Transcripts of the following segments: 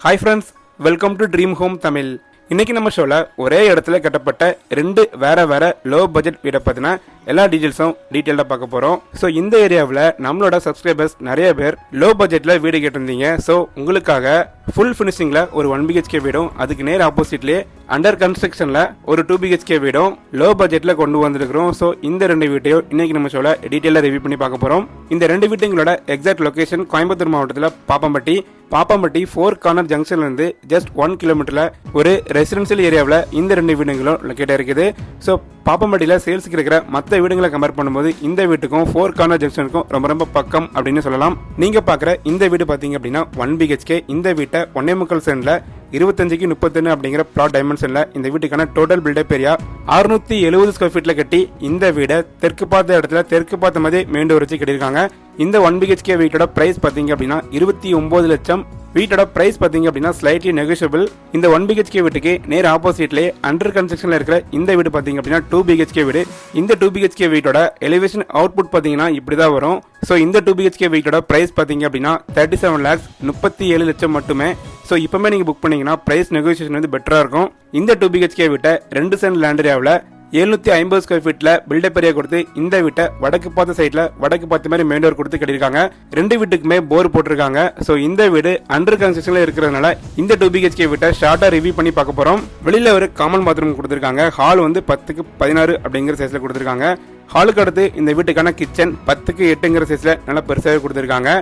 Hi friends welcome to dream home Tamil இன்னைக்கு நம்ம ஷோவில் ஒரே இடத்துல கட்டப்பட்ட ரெண்டு வேற வேற லோ பட்ஜெட் வீடை பற்றின எல்லா டீட்டெயில்ஸும் டீட்டெயிலாக பார்க்க போகிறோம் ஸோ இந்த ஏரியாவில் நம்மளோட சப்ஸ்கிரைபர்ஸ் நிறைய பேர் லோ பட்ஜெட்டில் வீடு கேட்டிருந்தீங்க. ஸோ உங்களுக்காக ஃபுல் ஃபினிஷிங்கில் ஒரு ஒன் பிஹெச்கே வீடும் அதுக்கு நேர் ஆப்போசிட்லேயே அண்டர் கன்ஸ்ட்ரக்ஷனில் ஒரு டூ பிஹெச்கே வீடும் லோ பட்ஜெட்டில் கொண்டு வந்திருக்கிறோம். ஸோ இந்த ரெண்டு வீட்டையும் இன்னைக்கு நம்ம ஷோவில் டீட்டெயிலாக ரிவ்யூ பண்ணி பார்க்க போகிறோம் இந்த ரெண்டு வீட்டுங்களோட எக்ஸாக்ட் லொகேஷன் கோயம்புத்தூர் மாவட்டத்தில் பாப்பம்பட்டி. பாப்பம்பட்டி ஃபோர் கார்னர் ஜங்ஷன்லேருந்து ஜஸ்ட் ஒன் கிலோமீட்டரில் ஒரு ரெசிடென்சியல் ஏரியாவில் இந்த ரெண்டு வீடுகளும் லொக்கேட் இருக்குது. ஸோ பாப்பம்பட்டியில் சேல்ஸுக்கு இருக்கிற மற்ற வீடுகளை கம்பேர் பண்ணும்போது இந்த வீட்டுக்கும் ஃபோர் கார்னர் ஜங்ஷனுக்கும் ரொம்ப ரொம்ப பக்கம் அப்படின்னு சொல்லலாம். நீங்கள் பார்க்குற இந்த வீடு பார்த்தீங்க அப்படின்னா ஒன் பிஹெச்கே இந்த வீட்டை ஒன்னே முக்கால் சென்டில் இருபத்தஞ்சுக்கு முப்பத்தொன்னு அப்படிங்கிற பிளாட் டைமென்ஷனில் இந்த வீட்டுக்கான டோட்டல் பில்டப் ஏரியா அறுநூத்தி எழுபது ஸ்கொயர் ஃபீட்டில் கட்டி இந்த வீடை தெற்கு பார்த்த இடத்துல தெற்கு பார்த்த மாதிரி மேண்டூர் வச்சு கட்டியிருக்காங்க. இந்த ஒன் பிஹெச்கே வீட்டோட பிரைஸ் பார்த்தீங்க அப்படின்னா இருபத்தி ஒன்பது லட்சம் வீட்டோட பிரைஸ் பார்த்தீங்க அப்படின்னா ஸ்லைட்லி நெகோஷியபிள் இந்த ஒன் பிஹெச்கே வீட்டுக்கு நேர் ஆப்போசிட்லேயே அண்டர் கன்ஸ்ட்ரக்ஷனில் இருக்கிற இந்த வீடு பார்த்தீங்க அப்படின்னா டூ பிஹெச்கே வீடு. இந்த டூ பிஹெச்கே வீட்டோட எலிவேஷன் அவுட்புட் இப்படி தான் வரும். ஸோ இந்த டூ பிஹெச்கே வீட்டோட பிரைஸ் பார்த்தீங்க அப்படின்னா தேர்ட்டி செவன் லேக்ஸ் முப்பத்தி ஏழு லட்சம் மட்டுமே. ஸோ இப்போமே நீங்கள் புக் பண்ணிங்கன்னா ப்ரைஸ் நெகோசியேஷன் வந்து பெட்டராக இருக்கும். இந்த டூ பிஹெச்கே வீட்டை ரெண்டு சென்ட் லேண்ட் ஏரியாவில் எழுநூத்தி ஐம்பது ஸ்கொயர் ஃபீட்ல பில்டப் ஏரியா கொடுத்து இந்த வீட்டை வடக்கு பார்த்த சைட்ல வடக்கு பார்த்த மாதிரி மெயின் டோர் கொடுத்து கட்டியிருக்காங்க. ரெண்டு வீட்டுக்குமே போர் போட்டிருக்காங்க. ஸோ இந்த வீடு அண்டர் கன்ஸ்ட்ரக்ஷன்ல இருக்கிறதுனால இந்த டூ பிஹெச்கே வீட்டை ஷார்ட்டா ரிவ்யூ பண்ணி பார்க்க போறோம். வெளியில ஒரு காமன் பாத்ரூம் கொடுத்துருக்காங்க. ஹால் வந்து பத்துக்கு பதினாறு அப்படிங்கிற சைஸ்ல கொடுத்துருக்காங்க. ஹாலுக்கு அடுத்து இந்த வீட்டுக்கான கிச்சன் பத்துக்கு எட்டுங்கிற சைஸ்ல நல்லா பெருசாகவே கொடுத்துருக்காங்க.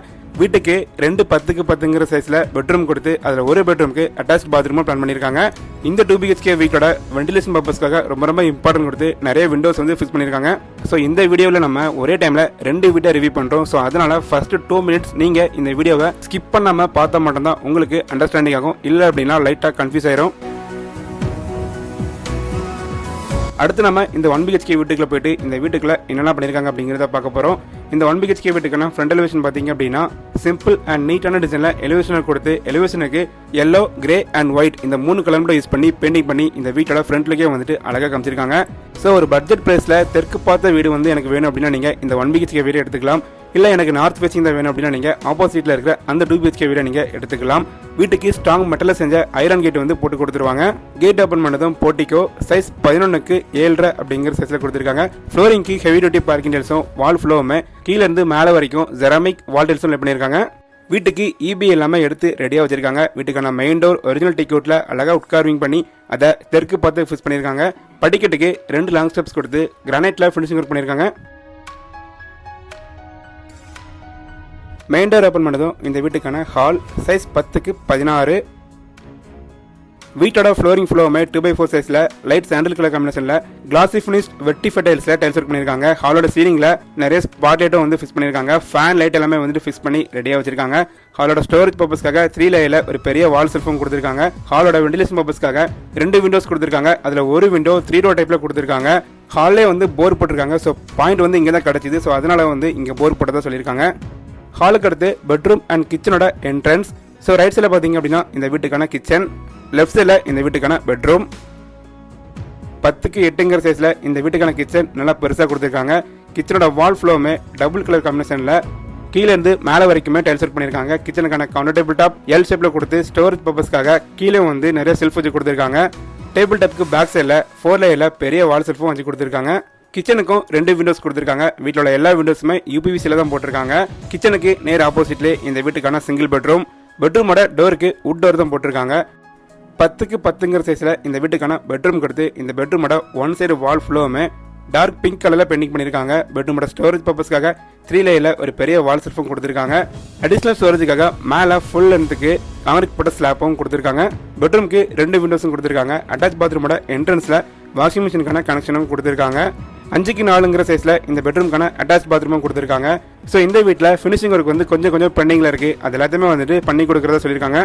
வீட்டுக்கு ரெண்டு பத்துக்கு பத்துங்கிற சைஸில் பெட்ரூம் கொடுத்து அதில் ஒரு பெட்ரூமுக்கு அட்டாச் பாத்ரூமும் பிளான் பண்ணியிருக்காங்க. இந்த டூ பிஹெச்கே வீட்டோட வென்டிலேஷன் பர்பஸ்க்காக ரொம்ப ரொம்ப இம்பார்ட்டன்ட் கொடுத்து நிறைய விண்டோஸ் வந்து ஃபிக்ஸ் பண்ணியிருக்காங்க. ஸோ இந்த வீடியோவில் நம்ம ஒரே டைமில் ரெண்டு வீட்டை ரிவ்யூ பண்ணுறோம் ஸோ அதனால் ஃபர்ஸ்ட் டூ மினிட்ஸ் நீங்கள் இந்த வீடியோவை ஸ்கிப் பண்ணாமல் பார்த்தா மட்டும்தான் உங்களுக்கு அண்டர்ஸ்டாண்டிங் ஆகும். இல்லை அப்படின்னா லைட்டாக கன்ஃபியூஸ் ஆயிரும். அடுத்து நம்ம இந்த ஒன் பிஹெச்கே வீட்டுக்குள்ள போயிட்டு இந்த வீட்டுக்குள்ள என்னென்ன பண்ணியிருக்காங்க அப்படிங்கிறத பார்க்க போகிறோம் இந்த ஒன் பிஹெச்கே வீட்டுக்கான ஃப்ரண்ட் எலிவேஷன் பார்த்தீங்க அப்படின்னா சிம்பிள் அண்ட் நீட்டான டிசைனில் எலிவேஷனை கொடுத்து எலிவேஷனுக்கு எல்லோ கிரே அண்ட் ஒயிட் இந்த மூணு கலர் யூஸ் பண்ணி பெயிண்டிங் பண்ணி இந்த வீட்டோட ஃப்ரண்ட்லுக்கே வந்துட்டு அழகாக காமிச்சிருக்காங்க. ஸோ ஒரு பட்ஜெட் ப்ரைஸில் தெற்கு பார்த்த வீடு வந்து எனக்கு வேணும் அப்படின்னா நீங்கள் இந்த ஒன் பிஹெச்கே வீடு எடுத்துக்கலாம். இல்லை எனக்கு நார்த் ஃபேசிங் தான் வேணும் அப்படின்னா நீங்கள் ஆப்போசிட்டில் இருக்கிற அந்த டூ பிஹெச்கே வீடை நீங்கள் எடுத்துக்கலாம். வீட்டுக்கு ஸ்ட்ராங் மெட்டலில் செஞ்ச ஐரன் கேட் வந்து போட்டு கொடுத்துருவாங்க. கேட் ஓப்பன் பண்ணதும் போட்டிக்கோ சைஸ் பதினொன்றுக்கு ஏழரை அப்படிங்கிற சைஸில் கொடுத்துருக்காங்க. ஃப்ளோரிங்க்கு ஹெவி டியூட்டி பார்க்கிங் டெல்ஸும் வால் ஃப்ளோவுமே கீழேருந்து மேலே வரைக்கும் ஜெராமிக் வால் டெல்ஸும் பண்ணியிருக்காங்க. வீட்டுக்கு இபி எல்லாமே எடுத்து ரெடியாக வச்சுருக்காங்க. வீட்டுக்கான மெயின் டோர் ஒரிஜினல் டிக்கெட்டில் அழகாக உட்கார்விங் பண்ணி அதை தெற்கு பார்த்து ஃபிக்ஸ் பண்ணியிருக்காங்க. படிக்கட்டுக்கு ரெண்டு லாங் ஸ்டெப்ஸ் கொடுத்து கிரானைட்டில் ஃபினிஷிங் ஒர்க் பண்ணியிருக்காங்க. மெயின் டோர் ஓப்பன் பண்ணதும் இந்த வீட்டுக்கான ஹால் சைஸ் பத்துக்கு பதினாறு. வீட்டோட ஃப்ளோரிங் ஃப்ளோவுமே டூ பை ஃபோர் சைஸில் லைட் சாண்டில் கலர் காம்பினேஷனில் கிளாசி ஃபினிஷ் வெட்டி ஃபெட்டைல்ஸில் டைல்ஸ் ஒர்க் பண்ணியிருக்காங்க. ஹாலோட சீலிங்கில் நிறைய ஸ்பாட் லைட்டும் வந்து ஃபிக்ஸ் பண்ணியிருக்காங்க. ஃபேன் லைட் எல்லாமே வந்துட்டு ஃபிக்ஸ் பண்ணி ரெடியாக வச்சிருக்காங்க. ஹாலோட ஸ்டோரேஜ் பர்பஸ்க்காக த்ரீ லேயில் ஒரு பெரிய வால் செல்ஃபும் கொடுத்துருக்காங்க. ஹாலோட வெண்டிலேஷன் பர்பஸ்க்காக ரெண்டு விண்டோஸ் கொடுத்துருக்காங்க. அதில் ஒரு விண்டோ த்ரீ ரோ டைப்பில் கொடுத்துருக்காங்க. ஹாலே வந்து போர் போட்டிருக்காங்க. ஸோ பாயிண்ட் வந்து இங்கே தான் கிடச்சிது. ஸோ அதனால வந்து இங்கே போர் போட்டதாக சொல்லியிருக்காங்க. ஹாலுக்கு அடுத்து பெட்ரூம் அண்ட் கிச்சனோட என்ட்ரன்ஸ் ஸோ ரைட் சைடில் பார்த்தீங்க அப்படின்னா இந்த வீட்டுக்கான கிச்சன் லெஃப்ட் சைடில் இந்த வீட்டுக்கான பெட்ரூம் பத்துக்கு எட்டுங்கிற சைஸில் இந்த வீட்டுக்கான கிச்சன் நல்லா பெருசாக கொடுத்துருக்காங்க. கிச்சனோட வால் ஃப்ளோவுமே டபுள் கலர் காம்பினேஷனில் கீழேருந்து மேலே வரைக்குமே டைல்ஸ் ஒர்க் பண்ணியிருக்காங்க. கிச்சனுக்கான கவுண்டர் டேபிள் டாப் எல் ஷேப்பில் கொடுத்து ஸ்டோரேஜ் பர்பஸ்க்காக கீழே வந்து நிறைய செல்ஃப் வச்சு கொடுத்துருக்காங்க. டேபிள் டாப்க்கு பேக் சைடில் ஃபோர் லேயரில் பெரிய வால் செல்ஃபும் வச்சு கொடுத்துருக்காங்க. கிச்சனுக்கும் ரெண்டு விண்டோஸ் கொடுத்துருக்காங்க. வீட்டில் உள்ள எல்லா விண்டோஸுமே யூபிவிசியில் தான் போட்டிருக்காங்க. கிச்சனுக்கு நேர் ஆப்போசிட்லேயே இந்த வீட்டுக்கான சிங்கிள் பெட்ரூம் பெட்ரூமோட டோருக்கு உட் டோர் தான் போட்டிருக்காங்க. பத்துக்கு பத்துங்கிற சைஸில் இந்த வீட்டுக்கான பெட்ரூம் கொடுத்து இந்த பெட்ரூமோட ஒன் சைடு வால் ஃப்ளோவுமே டார்க் பிங்க் கலரில் பெயிண்டிங் பண்ணியிருக்காங்க. பெட்ரூமோட ஸ்டோரேஜ் பர்பஸ்க்காக த்ரீ லேயில் ஒரு பெரிய வால் செல்ஃபும் கொடுத்துருக்காங்க. அடிஷ்னல் ஸ்டோரேஜுக்காக மேலே ஃபுல் லென்த்துக்கு காங்கிரீட் போட்ட ஸ்லாப்பும் கொடுத்துருக்காங்க. பெட்ரூம்க்கு ரெண்டு விண்டோஸும் கொடுத்துருக்காங்க. அட்டாச் பாத்ரூமோட என்ட்ரன்ஸில் வாஷிங் மிஷினுக்கான கனெக்ஷனும் கொடுத்துருக்காங்க. அஞ்சுக்கு நாலுங்கிற சைஸில் இந்த பெட்ரூம்க்கான அட்டாச் பாத்ரூமும் கொடுத்துருக்காங்க. ஸோ இந்த வீட்டில் ஃபினிஷிங் ஒர்க் வந்து கொஞ்சம் கொஞ்சம் பெண்டிங்கில் இருக்குது அது எல்லாத்தையுமே வந்துட்டு பண்ணி கொடுக்குறதா சொல்லியிருக்காங்க.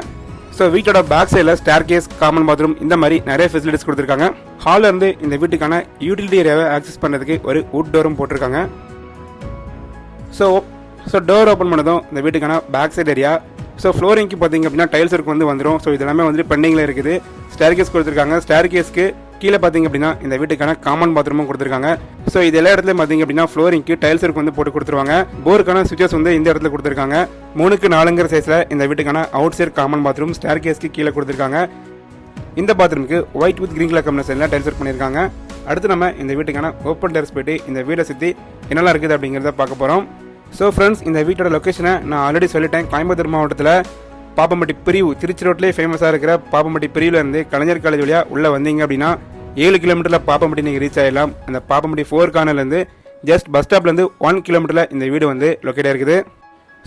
ஸோ வீட்டோட பேக் சைடில் ஸ்டேர் கேஸ் காமன் பாத்ரூம் இந்த மாதிரி நிறைய ஃபெசிலிட்டிஸ் கொடுத்துருக்காங்க. ஹாலில் இருந்து இந்த வீட்டுக்கான யூட்டிலிட்டி ஏரியாவை ஆக்சஸ் பண்ணுறதுக்கு ஒரு வுட் டோரும் போட்டிருக்காங்க. ஸோ ஸோ டோர் ஓப்பன் பண்ணதும் இந்த வீட்டுக்கான பேக் சைடு ஏரியா ஸோ ஃப்ளோரிங்க்கு பார்த்தீங்க அப்படின்னா டைல்ஸ் ஒர்க் வந்து வந்துடும் ஸோ இதெல்லாமே வந்துட்டு பெண்டிங்கில் இருக்குது. ஸ்டேர் கேஸ் கொடுத்துருக்காங்க. ஸ்டேர் கேஸ்க்கு கீழே பார்த்தீங்க அப்படின்னா இந்த வீட்டுக்கான காமன் பாத்ரூமும் கொடுத்துருக்காங்க. ஸோ இது எல்லா இடத்துலையும் பார்த்தீங்க அப்படின்னா ஃப்ளோரிங்க்கு டைல்ஸ் வந்து போட்டு கொடுத்துருவாங்க. போருக்கான சுவிச்சஸ் வந்து இந்த இடத்துல கொடுத்துருக்காங்க. மூணுக்கு நாலுங்கிற சைஸில் இந்த வீட்டுக்கான outside common bathroom stair கேஸ்க்கு கீழே கொடுத்துருக்காங்க. இந்த பாத்ரூமுக்கு ஒயிட் வித் கிரீன் கலர் காம்பினேஷனில் டைல்ஸ் ஒர்க் பண்ணியிருக்காங்க. அடுத்து நம்ம இந்த வீட்டுக்கான ஓப்பன் டெரஸ் போயிட்டு இந்த வீடை சுற்றி என்னெல்லாம் இருக்குது அப்படிங்கிறத பார்க்க போகிறோம் ஸோ ஃப்ரெண்ட்ஸ் இந்த வீட்டோட லொக்கேஷனை நான் ஆல்ரெடி சொல்லிட்டேன். கோயம்புத்தூர் மாவட்டத்தில் பாப்பம்பட்டி பிரிவு திருச்சி ரோட்லேயே ஃபேமஸாக இருக்கிற பாப்பம்பட்டி பிரிவில் இருந்து கலைஞர் காலேஜ் வழியாக உள்ளே வந்தீங்க அப்படின்னா ஏழு கிலோமீட்டரில் பாப்பம்பட்டி நீங்கள் ரீச் ஆகிடலாம் அந்த பாப்பம்பட்டி ஃபோர் கார்னர்லேருந்து ஜஸ்ட் பஸ் ஸ்டாப்லேருந்து ஒன் கிலோமீட்டரில் இந்த வீடு வந்து லொக்கேட் இருக்குது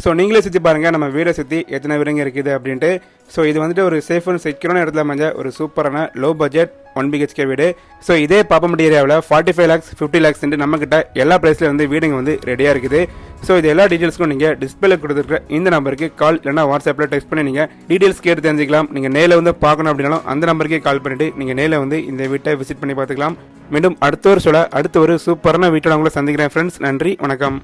ஸோ நீங்களே சுற்றி பாருங்கள் நம்ம வீடை சுற்றி எத்தனை வீடுங்க இருக்குது அப்படின்ட்டு. ஸோ இது வந்துட்டு ஒரு சேஃப் அண்ட் செக்யூரான இடத்துல அமைஞ்ச ஒரு சூப்பரான லோ பட்ஜெட் ஒன் பிஹெச்கே வீடு. ஸோ இதே பாப்பமட்டி ஏரியாவில் ஃபார்ட்டி ஃபைவ் லேக்ஸ் ஃபிஃப்டி லேக்ஸ்ன்ட்டு நம்மக்கிட்ட எல்லா ப்ரைஸ்ல வந்து வீடுங்க வந்து ரெடியாக இருக்குது. ஸோ இது எல்லா டீட்டெயில்ஸ்க்கும் நீங்கள் டிஸ்பிளே கொடுத்துருக்க இந்த நம்பருக்கு கால் இல்லைனா வாட்ஸ்அப்பில் டெக்ஸ்ட் பண்ணி நீங்கள் டீட்டெயில்ஸ் கேட்டு தெரிஞ்சிக்கலாம். நீங்கள் நேரில் வந்து பார்க்கணும் அப்படின்னாலும் அந்த நம்பருக்கே கால் பண்ணிவிட்டு நீங்கள் நேரில் வந்து இந்த வீட்டை விசிட் பண்ணி பார்த்துக்கலாம். மீண்டும் அடுத்த ஒரு சொல்ல அடுத்த ஒரு சூப்பரான வீட்டில் உங்களை சந்திக்கிறேன் ஃப்ரெண்ட்ஸ் நன்றி வணக்கம்.